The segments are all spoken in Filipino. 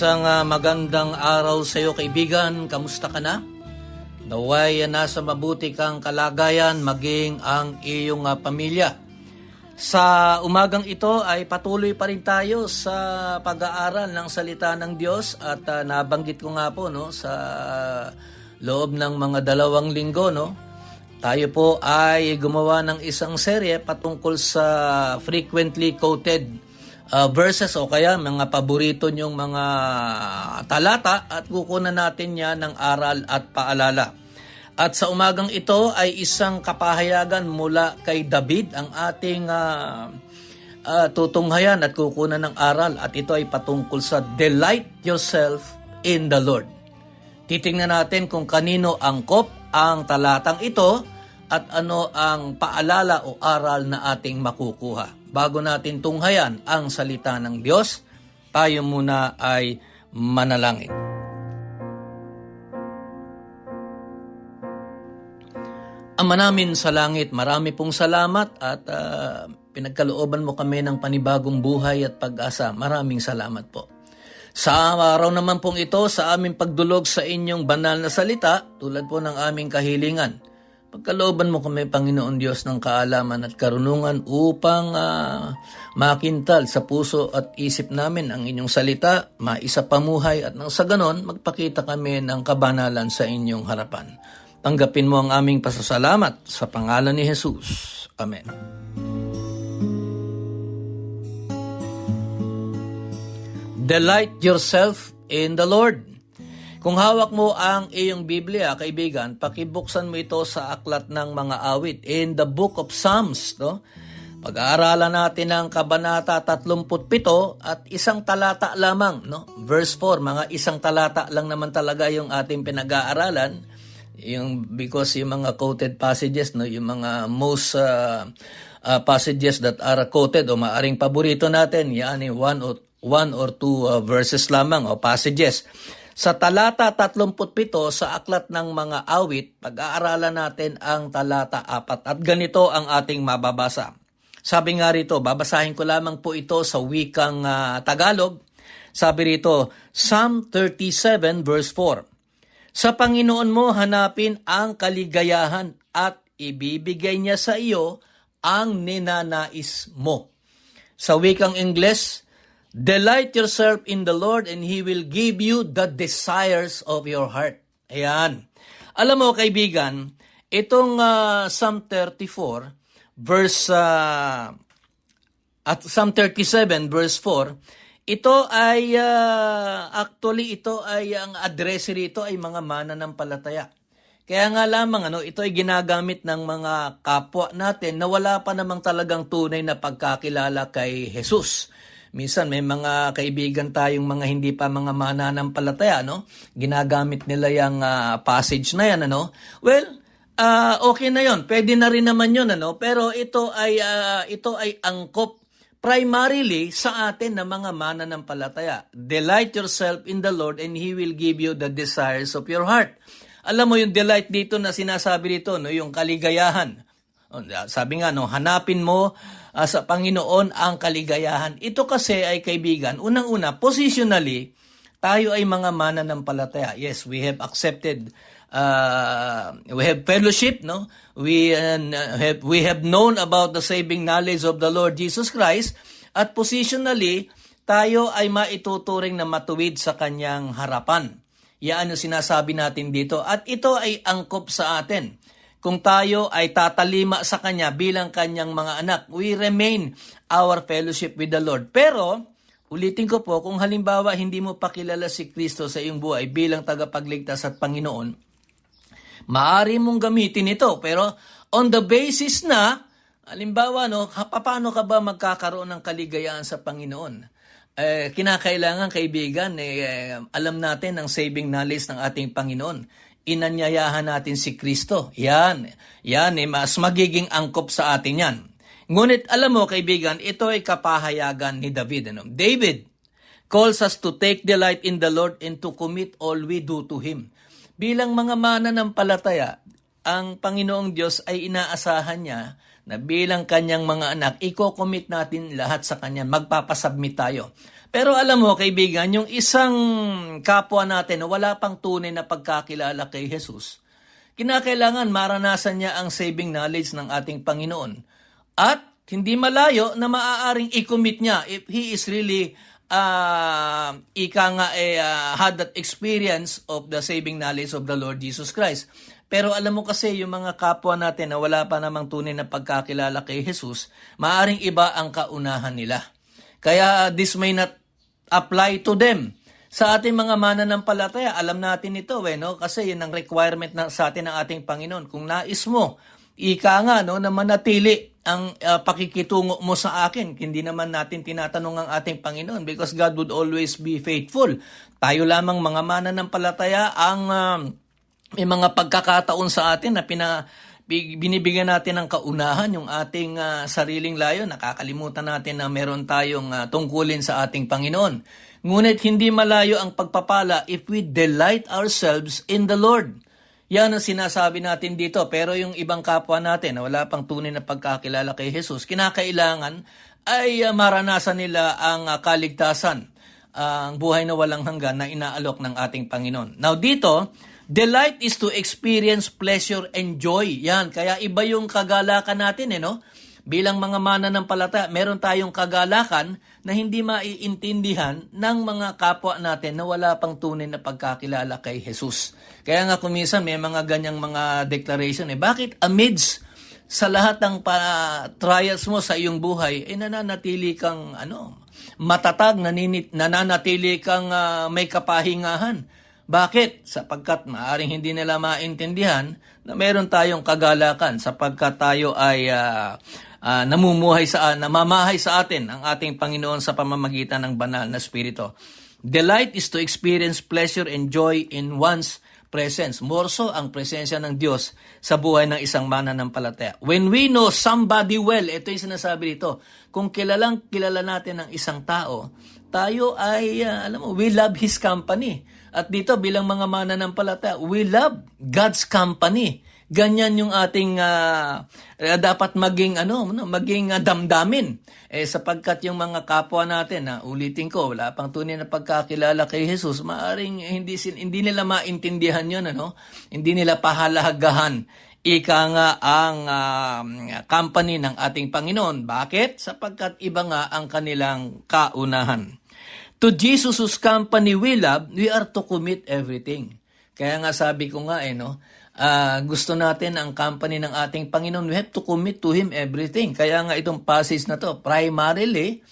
Isang ah, magandang araw sa iyo kaibigan, kamusta ka na? Naway ah, nasa mabuti kang kalagayan maging ang iyong ah, pamilya. Sa umagang ito ay patuloy pa rin tayo sa pag-aaral ng salita ng Diyos at ah, nabanggit ko nga po no sa loob ng mga dalawang linggo no tayo po ay gumawa ng isang serye patungkol sa frequently quoted uh, verses o kaya mga paborito nyong mga talata at kukunan natin yan ng aral at paalala. At sa umagang ito ay isang kapahayagan mula kay David ang ating uh, uh, tutunghayan at kukunan ng aral at ito ay patungkol sa delight yourself in the Lord. Titingnan natin kung kanino angkop ang talatang ito at ano ang paalala o aral na ating makukuha. Bago natin tunghayan ang salita ng Diyos, tayo muna ay manalangin. Ama namin sa langit, marami pong salamat at ah, pinagkalooban mo kami ng panibagong buhay at pag-asa. Maraming salamat po. Sa araw naman pong ito, sa aming pagdulog sa inyong banal na salita, tulad po ng aming kahilingan, pagkalooban mo kami, Panginoon Diyos, ng kaalaman at karunungan upang ah, makintal sa puso at isip namin ang inyong salita, maisa pamuhay at nang sa ganon, magpakita kami ng kabanalan sa inyong harapan. Tanggapin mo ang aming pasasalamat sa pangalan ni Jesus. Amen. Delight yourself in the Lord. Kung hawak mo ang iyong Biblia, kaibigan, pakibuksan mo ito sa aklat ng mga awit in the book of Psalms, no? Pag-aaralan natin ang Kabanata 37 at isang talata lamang, no? Verse 4, mga isang talata lang naman talaga yung ating pinag-aaralan. Yung because yung mga quoted passages, no, yung mga most uh, uh, passages that are quoted o maaring paborito natin, yan ay one or one or two uh, verses lamang o passages. Sa talata 37 sa aklat ng mga awit, pag-aaralan natin ang talata 4 at ganito ang ating mababasa. Sabi nga rito, babasahin ko lamang po ito sa wikang ah, Tagalog. Sabi rito, Psalm 37 verse 4. Sa Panginoon mo hanapin ang kaligayahan at ibibigay niya sa iyo ang ninanais mo. Sa wikang Ingles, Delight yourself in the Lord and He will give you the desires of your heart. Ayan. Alam mo kaibigan, itong ah, Psalm 34 verse ah, at Psalm 37 verse 4, ito ay ah, actually ito ay ang address rito ay mga mananampalataya. Kaya nga lamang ano, ito ay ginagamit ng mga kapwa natin na wala pa namang talagang tunay na pagkakilala kay Jesus. Minsan may mga kaibigan tayong mga hindi pa mga mananampalataya, no? Ginagamit nila yung ah, passage na yan, ano? Well, ah, okay na 'yon. Pwede na rin naman 'yon, ano? Pero ito ay ah, ito ay angkop primarily sa atin na mga mananampalataya. Delight yourself in the Lord and He will give you the desires of your heart. Alam mo yung delight dito na sinasabi dito, no, yung kaligayahan. Sabi nga, no, hanapin mo ah, sa Panginoon ang kaligayahan. Ito kasi ay kaibigan, unang-una, positionally, tayo ay mga mananampalataya. Yes, we have accepted uh, we have fellowship, no? We uh, have we have known about the saving knowledge of the Lord Jesus Christ at positionally tayo ay maituturing na matuwid sa kanyang harapan. Yan ang sinasabi natin dito at ito ay angkop sa atin. Kung tayo ay tatalima sa Kanya bilang Kanyang mga anak. We remain our fellowship with the Lord. Pero, ulitin ko po, kung halimbawa hindi mo pa kilala si Kristo sa iyong buhay bilang tagapagligtas at Panginoon, Maari mong gamitin ito, pero on the basis na, halimbawa, no, paano ka ba magkakaroon ng kaligayahan sa Panginoon? Eh, kinakailangan, kaibigan, eh, alam natin ang saving knowledge ng ating Panginoon. Inanyayahan natin si Kristo. Yan. Yan, eh, mas magiging angkop sa atin yan. Ngunit alam mo, kaibigan, ito ay kapahayagan ni David. Ano? David, calls us to take delight in the Lord and to commit all we do to Him. Bilang mga mananampalataya, ang Panginoong Diyos ay inaasahan niya na bilang kanyang mga anak, i-commit natin lahat sa kanya, magpapasubmit tayo. Pero alam mo, kaibigan, yung isang kapwa natin na wala pang tunay na pagkakilala kay Jesus, kinakailangan maranasan niya ang saving knowledge ng ating Panginoon. At hindi malayo na maaaring i-commit niya if he is really uh, ika nga eh, ah, had that experience of the saving knowledge of the Lord Jesus Christ. Pero alam mo kasi yung mga kapwa natin na wala pa namang tunay na pagkakilala kay Jesus, maaring iba ang kaunahan nila. Kaya this may not apply to them. Sa ating mga mananampalataya, alam natin ito eh, no? kasi yun ang requirement na, sa atin ng ating Panginoon. Kung nais mo, ika nga no, na manatili ang uh, pakikitungo mo sa akin. Hindi naman natin tinatanong ang ating Panginoon because God would always be faithful. Tayo lamang mga mananampalataya ang um, may mga pagkakataon sa atin na pina, binibigyan natin ng kaunahan yung ating ah, sariling layo. Nakakalimutan natin na meron tayong ah, tungkulin sa ating Panginoon. Ngunit hindi malayo ang pagpapala if we delight ourselves in the Lord. Yan ang sinasabi natin dito. Pero yung ibang kapwa natin na wala pang tunay na pagkakilala kay Jesus, kinakailangan ay ah, maranasan nila ang ah, kaligtasan, ang buhay na walang hanggan na inaalok ng ating Panginoon. Now dito, delight is to experience pleasure and joy. Yan, kaya iba yung kagalakan natin eh, no? Bilang mga mananampalataya, meron tayong kagalakan na hindi maiintindihan ng mga kapwa natin na wala pang tunay na pagkakilala kay Jesus. Kaya nga kumisan may mga ganyang mga declaration eh. Bakit amidst sa lahat ng pa- trials mo sa iyong buhay, eh nananatili kang ano, matatag, naninit, nananatili kang ah, may kapahingahan. Bakit? Sapagkat maaring hindi nila maintindihan na meron tayong kagalakan sapagkat tayo ay ah, ah, namumuhay sa namamahay sa atin ang ating Panginoon sa pamamagitan ng banal na spirito. Delight is to experience pleasure and joy in one's presence. More so ang presensya ng Diyos sa buhay ng isang mananampalataya. When we know somebody well, ito yung sinasabi dito, kung kilalang kilala natin ang isang tao, tayo ay, ah, alam mo, we love His company. At dito bilang mga mananampalataya, we love God's company. Ganyan yung ating eh, dapat maging ano, ano, maging ah, damdamin. Eh sapagkat yung mga kapwa natin, na ulitin ko, wala pang tunay na pagkakilala kay Jesus, maaring hindi sin- hindi nila maintindihan 'yon ano. Hindi nila pahalagahan ika nga ang ah, company ng ating Panginoon. Bakit? Sapagkat iba nga ang kanilang kaunahan. To Jesus company we love, we are to commit everything. Kaya nga sabi ko nga eh, no, ah, gusto natin ang company ng ating Panginoon, we have to commit to Him everything. Kaya nga itong passage na to, primarily,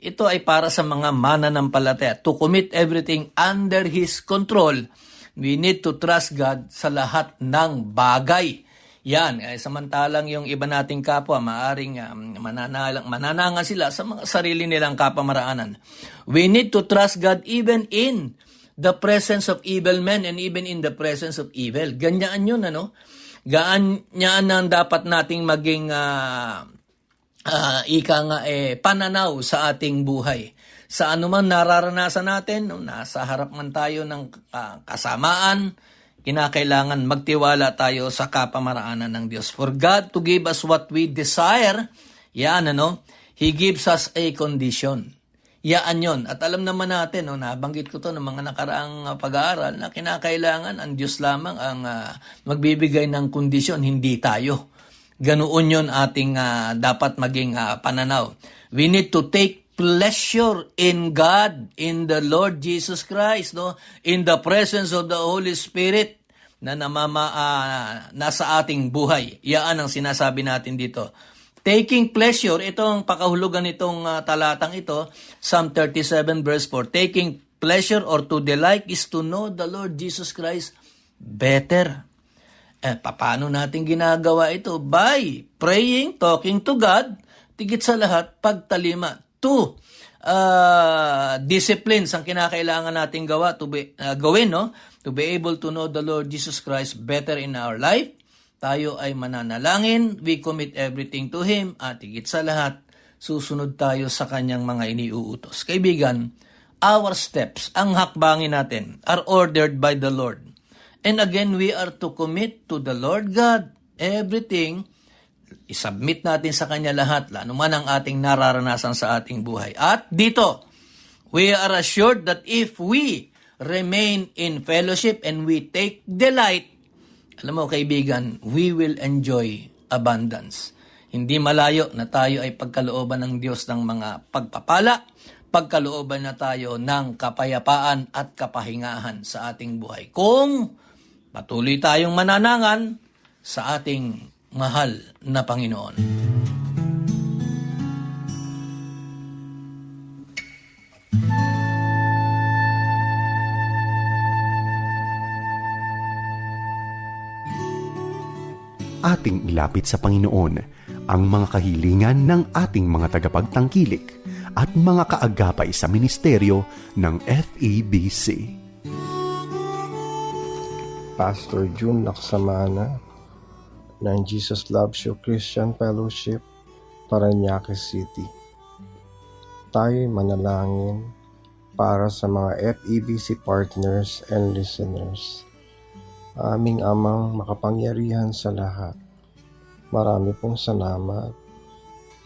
ito ay para sa mga mananampalataya. To commit everything under His control, we need to trust God sa lahat ng bagay. Yan, eh, samantalang yung iba nating kapwa, maaring um, mananalang, manananga sila sa mga sarili nilang kapamaraanan. We need to trust God even in the presence of evil men and even in the presence of evil. Ganyan yun, ano? Ganyan ang dapat nating maging ah, ah, ika nga eh, pananaw sa ating buhay. Sa anuman nararanasan natin, nasa harap man tayo ng ah, kasamaan, kinakailangan magtiwala tayo sa kapamaraanan ng Diyos. For God to give us what we desire, yan ano, He gives us a condition. Yaan yon. At alam naman natin, no, nabanggit ko to ng mga nakaraang ah, pag-aaral na kinakailangan ang Diyos lamang ang ah, magbibigay ng kondisyon, hindi tayo. Ganoon yon ating ah, dapat maging ah, pananaw. We need to take pleasure in God, in the Lord Jesus Christ, no? in the presence of the Holy Spirit. na namama, ah, nasa ating buhay. Yaan ang sinasabi natin dito. Taking pleasure, itong pakahulugan nitong ah, talatang ito, Psalm 37 verse 4. Taking pleasure or to delight is to know the Lord Jesus Christ better. Eh, paano natin ginagawa ito? By praying, talking to God, tigit sa lahat, pagtalima. Two, uh, disciplines ang kinakailangan nating gawa to be, uh, gawin, no? To be able to know the Lord Jesus Christ better in our life. Tayo ay mananalangin, we commit everything to Him, at higit sa lahat, susunod tayo sa kanyang mga iniuutos. Kaibigan, our steps, ang hakbangin natin, are ordered by the Lord. And again, we are to commit to the Lord God everything. Isubmit natin sa Kanya lahat, lalo man ang ating nararanasan sa ating buhay. At dito, we are assured that if we remain in fellowship and we take delight, alam mo kaibigan, we will enjoy abundance. Hindi malayo na tayo ay pagkalooban ng Diyos ng mga pagpapala, pagkalooban na tayo ng kapayapaan at kapahingahan sa ating buhay. Kung patuloy tayong mananangan sa ating mahal na Panginoon. Ating ilapit sa Panginoon ang mga kahilingan ng ating mga tagapagtangkilik at mga kaagapay sa ministeryo ng FEBC. Pastor June Laksamana ng Jesus Loves You Christian Fellowship, Paranaque City. Tayo'y manalangin para sa mga FEBC partners and listeners. Aming amang makapangyarihan sa lahat. Marami pong salamat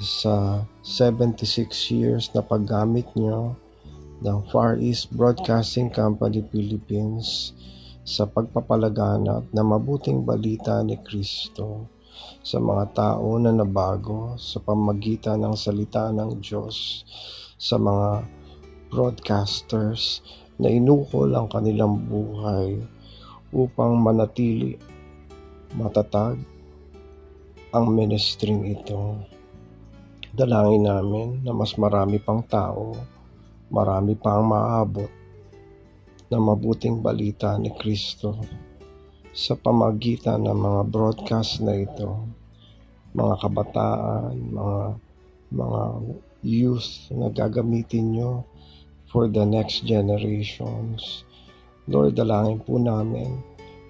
sa 76 years na paggamit nyo ng Far East Broadcasting Company Philippines sa pagpapalaganap na mabuting balita ni Kristo sa mga tao na nabago sa pamagitan ng salita ng Diyos sa mga broadcasters na inukol ang kanilang buhay upang manatili matatag ang ministering ito. Dalangin namin na mas marami pang tao, marami pang maabot na mabuting balita ni Kristo sa pamagitan ng mga broadcast na ito, mga kabataan, mga mga youth na gagamitin nyo for the next generations. Lord, dalangin po namin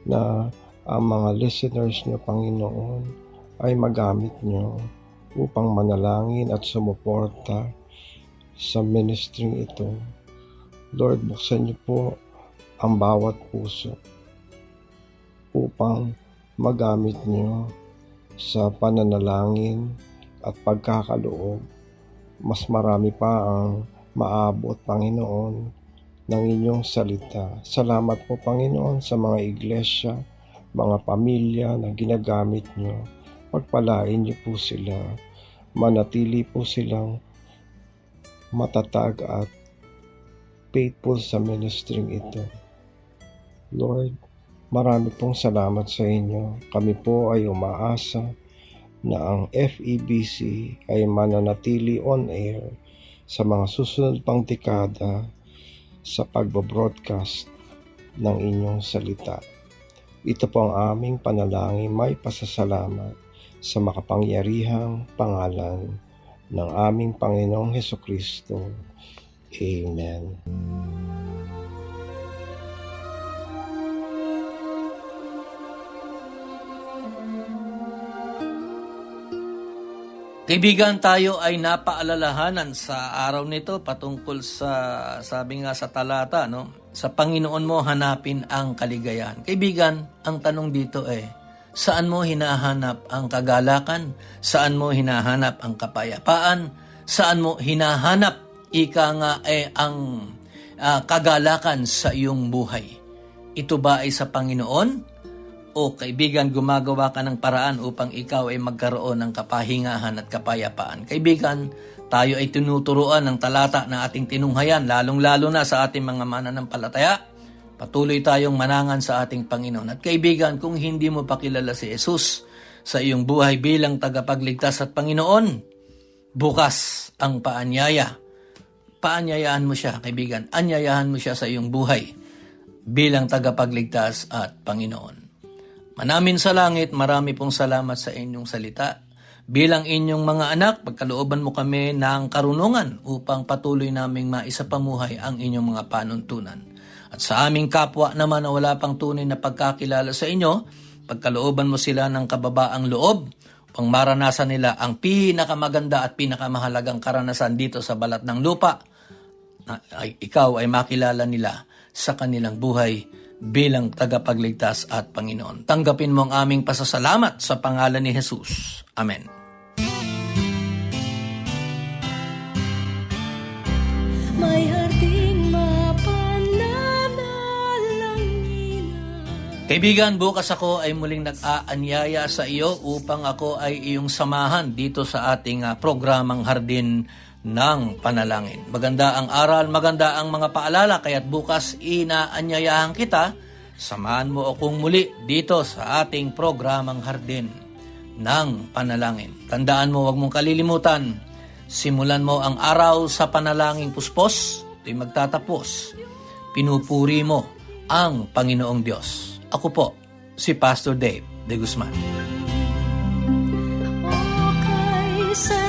na ang mga listeners nyo, Panginoon, ay magamit nyo upang manalangin at sumuporta sa ministry ito. Lord, buksan niyo po ang bawat puso upang magamit niyo sa pananalangin at pagkakaloob. Mas marami pa ang maabot, Panginoon, ng inyong salita. Salamat po, Panginoon, sa mga iglesia, mga pamilya na ginagamit niyo. Pagpalain niyo po sila. Manatili po silang matatag at faithful sa ministering ito. Lord, marami pong salamat sa inyo. Kami po ay umaasa na ang FEBC ay mananatili on air sa mga susunod pang dekada sa pagbabroadcast ng inyong salita. Ito po ang aming panalangin may pasasalamat sa makapangyarihang pangalan ng aming Panginoong Heso Kristo. Amen. Kaibigan, tayo ay napaalalahanan sa araw nito patungkol sa, sabi nga sa talata, no? Sa Panginoon mo hanapin ang kaligayahan. Kaibigan, ang tanong dito ay, saan mo hinahanap ang kagalakan? Saan mo hinahanap ang kapayapaan? Saan mo hinahanap, ika nga, eh, ang ah, kagalakan sa iyong buhay? Ito ba ay sa Panginoon? O kaibigan gumagawa ka ng paraan upang ikaw ay magkaroon ng kapahingahan at kapayapaan. Kaibigan, tayo ay tinuturuan ng talata na ating tinunghayan, lalong-lalo na sa ating mga mananampalataya, Patuloy tayong manangan sa ating Panginoon. At kaibigan, kung hindi mo pa kilala si Jesus sa iyong buhay bilang tagapagligtas at Panginoon, bukas ang paanyaya. Paanyayahan mo siya, kaibigan. Anyayahan mo siya sa iyong buhay bilang tagapagligtas at Panginoon. Manamin sa langit, marami pong salamat sa inyong salita. Bilang inyong mga anak, pagkalooban mo kami ng karunungan upang patuloy naming maisapamuhay ang inyong mga panuntunan. At sa aming kapwa naman na wala pang tunay na pagkakilala sa inyo, pagkalooban mo sila ng kababaang loob upang maranasan nila ang pinakamaganda at pinakamahalagang karanasan dito sa balat ng lupa na ikaw ay makilala nila sa kanilang buhay bilang tagapagligtas at Panginoon. Tanggapin mo ang aming pasasalamat sa pangalan ni Jesus. Amen. May Kaibigan, bukas ako ay muling nag-aanyaya sa iyo upang ako ay iyong samahan dito sa ating ah, programang Hardin ng Panalangin. Maganda ang aral, maganda ang mga paalala, kaya't bukas inaanyayahan kita, samahan mo akong muli dito sa ating programang Hardin ng Panalangin. Tandaan mo, huwag mong kalilimutan, simulan mo ang araw sa panalangin puspos, ito'y magtatapos. Pinupuri mo ang Panginoong Diyos. Ako po, si Pastor Dave de Guzman. O kay sarap